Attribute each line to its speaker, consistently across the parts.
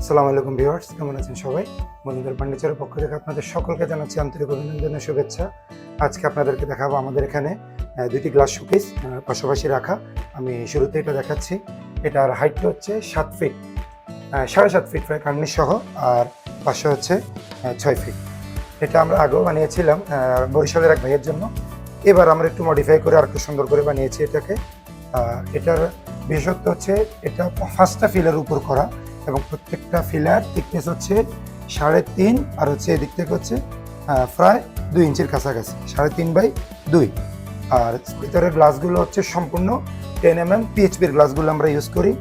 Speaker 1: আসসালামু আলাইকুম ভিউয়ার্স, কেমন আছেন সবাই? বন্ধুদের ফার্নিচারের পক্ষ থেকে আপনাদের সকলকে জানাচ্ছি আন্তরিক অভিনন্দন ও শুভেচ্ছা। আজকে আপনাদেরকে দেখাবো আমাদের এখানে দুইটি গ্লাস শোকেস পাশাপাশি রাখা। আমি শুরুতে এটা দেখাচ্ছি। এটার হাইটটা হচ্ছে সাত ফিট সাড়ে সাত ফিট প্রায় কার্নিশ সহ, আর পাশে হচ্ছে ছয় ফিট এটা আমরা আগেও বানিয়েছিলাম বরিশালের এক ভাইয়ের জন্য। এবার আমরা একটু মডিফাই করে আর একটু সুন্দর করে বানিয়েছি এটাকে। এটার বিশেষত্ব হচ্ছে এটা পাঁচটা ফিলের উপর করা। এবং প্রত্যেকটা ফিলার থিকনেস হচ্ছে সাড়ে তিন আর হচ্ছে এদিক থেকে হচ্ছে প্রায় দুই ইঞ্চির কাছাকাছি, সাড়ে তিন বাই দুই। আর ভিতরের গ্লাসগুলো হচ্ছে সম্পূর্ণ টেন এম এম পিএইচপির গ্লাসগুলো আমরা ইউজ করি।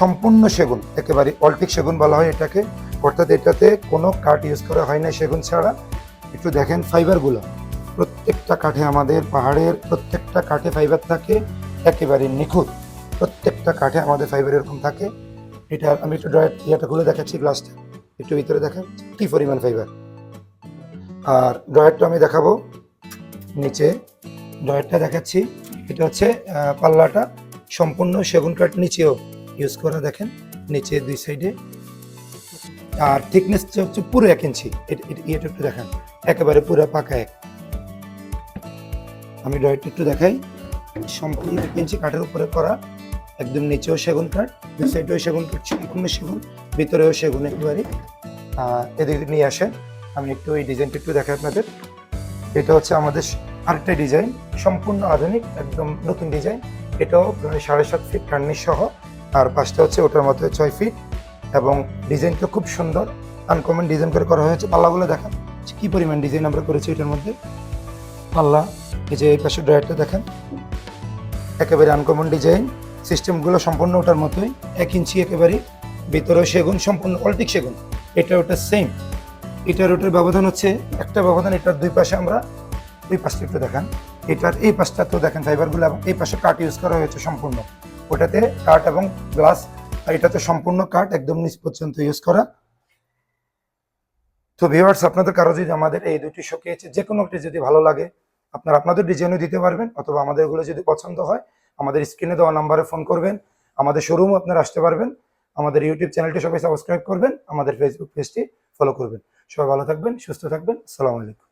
Speaker 1: সম্পূর্ণ সেগুন, একেবারে অল্টিক সেগুন বলা হয় এটাকে। অর্থাৎ এটাতে কোনো কাঠ ইউজ করা হয় না সেগুন ছাড়া। একটু দেখেন ফাইবারগুলো প্রত্যেকটা কাঠে আমাদের পাহাড়ের প্রত্যেকটা কাঠে ফাইবার থাকে, একেবারে নিখুঁত। প্রত্যেকটা কাঠে আমাদের ফাইবার এরকম থাকে। এটা আমি একটু ড্রয়ার ইয়েটা খুলে দেখাচ্ছি গ্লাসটা একটু ভিতরে দেখেন কি পরিমাণ ফাইবার আর ড্রয়ারটা আমি দেখাবো নিচে। ড্রয়ারটা দেখাচ্ছি। এটা হচ্ছে পাল্লাটা সম্পূর্ণ সেগুন কাঠ নিচেও ইউজ করা, দেখেন। নিচে দুই সাইডে আর থিকনেস হচ্ছে পুরো এক ইঞ্চি এটা একটু দেখান। একেবারে পুরো পাকা এক। আমি ড্রয়ারটা একটু দেখাই। সম্পূর্ণ এক ইঞ্চি কাঠের উপরে করা। একদম নিচেও সেগুন কাঠ দুই সাইডেও সেগুন কাঠ সম্পূর্ণ সেগুন, ভিতরেও সেগুন একেবারে এদিকে নিয়ে আসেন। আমি একটু এই ডিজাইনটা একটু দেখাই আপনাদের। এটা হচ্ছে আমাদের আরেকটা ডিজাইন, সম্পূর্ণ আধুনিক, একদম নতুন ডিজাইন। এটাও প্রায় সাড়ে সাত ফিট কার্নিশ সহ। আর পাঁচটা হচ্ছে ওটার মতো ছয় ফিট এবং ডিজাইনটা খুব সুন্দর। আনকমন ডিজাইন করে করা হয়েছে। পাল্লাগুলো দেখান। কি পরিমাণ ডিজাইন আমরা করেছি এটার মধ্যে? পাল্লা, এই যে এই পাশে ড্রয়ারটা দেখেন। একেবারে আনকমন ডিজাইন সিস্টেমগুলো সম্পূর্ণ ওটার মতোই এক ইঞ্চি একেবারে ভিতরেও সেগুন, সম্পূর্ণ অল্টিক সেগুন। এটা ওটা সেম এটার ওটার ব্যবধান হচ্ছে একটা ব্যবধান, এটার দুই পাশে আমরা দুই পাশটা একটু দেখান। এটার এই পাশটা তো দেখেন ফাইবারগুলো এবং এই পাশে কাঠ ইউজ করা হয়েছে সম্পূর্ণ। ওটাতে কাঠ এবং গ্লাস আর এটাতে সম্পূর্ণ কাঠ একদম নিচ পর্যন্ত ইউজ করা। তো ভিউয়ার্স আপনাদের কারও যদি আমাদের এই দুটি শোকেছে যে কোনো একটি যদি ভালো লাগে, আপনারা আপনাদের ডিজাইনও দিতে পারবেন, অথবা আমাদের এগুলো যদি পছন্দ হয় আমাদের স্ক্রিনে দেওয়া নাম্বারে ফোন করবেন, আমাদের শোরুমও আপনারা আসতে পারবেন, আমাদের ইউটিউব চ্যানেলটি সবাই সাবস্ক্রাইব করবেন, আমাদের ফেসবুক পেজটি ফলো করবেন। সবাই ভালো থাকবেন, সুস্থ থাকবেন, আসসালামু আলাইকুম।